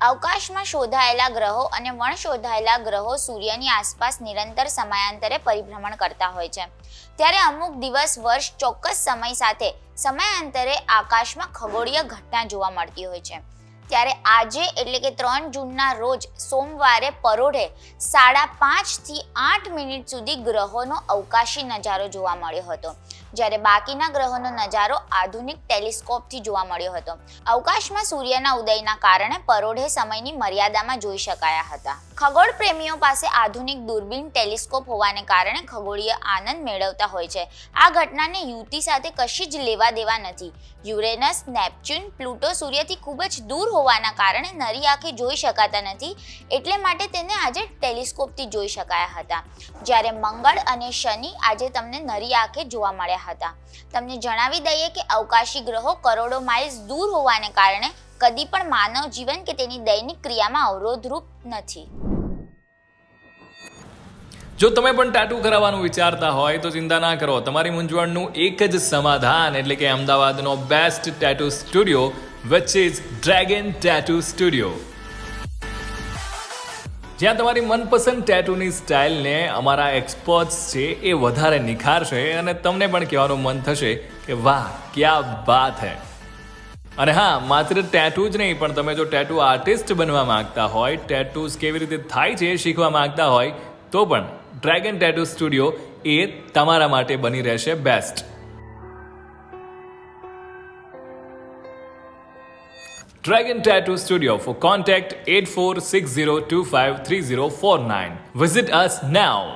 અવકાશમાં શોધાયેલા ગ્રહો અને વણ શોધાયેલા ગ્રહો સૂર્યની આસપાસ નિરંતર સમયાંતરે પરિભ્રમણ કરતા હોય છે. ત્યારે અમુક દિવસ, વર્ષ ચોક્કસ સમય સાથે સમયાંતરે આકાશમાં ખગોળીય ઘટના જોવા મળતી હોય છે. ત્યારે આજે એટલે કે ત્રણ જૂનના રોજ સોમવારે પરોઢે સાડા પાંચથી આઠ મિનિટ સુધી ગ્રહોનો અવકાશી નજારો જોવા મળ્યો હતો. જ્યારે બાકીના ગ્રહોનો નજારો આધુનિક ટેલિસ્કોપથી જોવા મળ્યો હતો. અવકાશમાં સૂર્યના ઉદયના કારણે પરોઢે સમયની મર્યાદામાં જોઈ શકાયા હતા. ખગોળ પ્રેમીઓ પાસે આધુનિક દૂરબીન ટેલિસ્કોપ હોવાને કારણે ખગોળીય આનંદ મેળવતા હોય છે. આ ઘટનાને યુતિ સાથે કશી જ લેવા દેવા નથી. યુરેનસ, નેપચ્યુન, પ્લુટો સૂર્યથી ખૂબ જ દૂર હોવાના કારણે નરી આંખે જોઈ શકાતા નથી, એટલે માટે તેને આજે ટેલિસ્કોપથી જોઈ શકાયા હતા. જ્યારે મંગળ અને શનિ આજે તમને નરી આંખે જોવા મળ્યા હતા. તમને જણાવી દઈએ કે અવકાશી ગ્રહો કરોડો માઇલ્સ દૂર હોવાને કારણે કદી પણ માનવ જીવન કે તેની દૈનિક ક્રિયામાં અવરોધરૂપ નથી. જો તમે પણ ટાટુ કરાવવાનું વિચારતા હોય તો ચિંતા ના કરો. તમારી મૂંઝવણનું એક જ સમાધાન એટલે કે અમદાવાદનો best tattoo studio which is dragon tattoo studio જ્યાં તમારી મનપસંદ ટેટુની સ્ટાઇલને અમારા એક્સપર્ટ્સ છે એ વધારે નિખારશે અને તમને પણ કહેવાનું મન થશે કે વાહ, ક્યા બાત હૈ. અને હા, માત્ર ટેટુ જ નહીં, પણ તમે જો ટેટુ આર્ટિસ્ટ બનવા માંગતા હોય ટેટુઝ કેવી રીતે થાય છે શીખવા માંગતા હોય, તો પણ ડ્રેગન ટેટુ સ્ટુડિયો એ તમારા માટે બની રહેશે best Dragon Tattoo Studio for contact 8460253049. Visit us now.